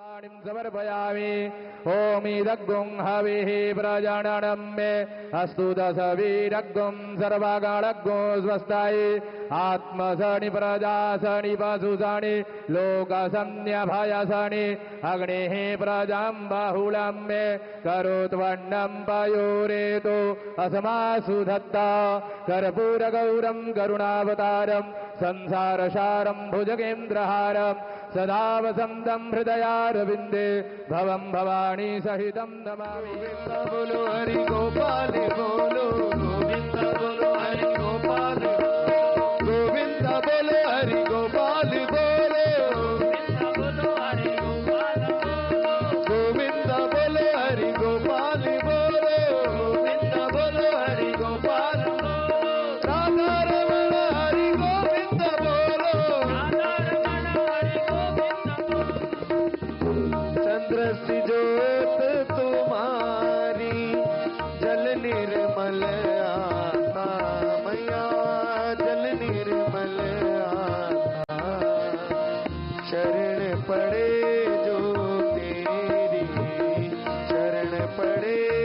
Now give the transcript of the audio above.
पाणिं समर्पयामि ओमिदग्गुं हविः प्रजननं मे अस्तु दशवीरग्गुं सर्वगणग्गो स्वस्तायि आत्मसनि प्रजासनि पशुसनि लोकसन्न्यभयसनि अग्निः प्रजां बहुलं मे करोत्वन्नं पयोरेतो अस्मासु धत्ता कर्पूरगौरं करुणावतारं संसारसारं भुजगेन्द्रहारं सदा वसन्तं हृदयारविन्दे भवं भवानी सहितं नमामि बोलो हरि गोपाल बोलो गोविंद बोलो हरि गोपाल गोविंद बोलो हरि गोपाल बोलो गोविंद बोलो हरि गोपाल बोलो गोविंद बोलो हरि गोपाल राधा कृष्ण जोत तुम्हारी, जल निर्मल आता मैया, जल निर्मल आता। शरण पड़े जो तेरी, शरण पड़े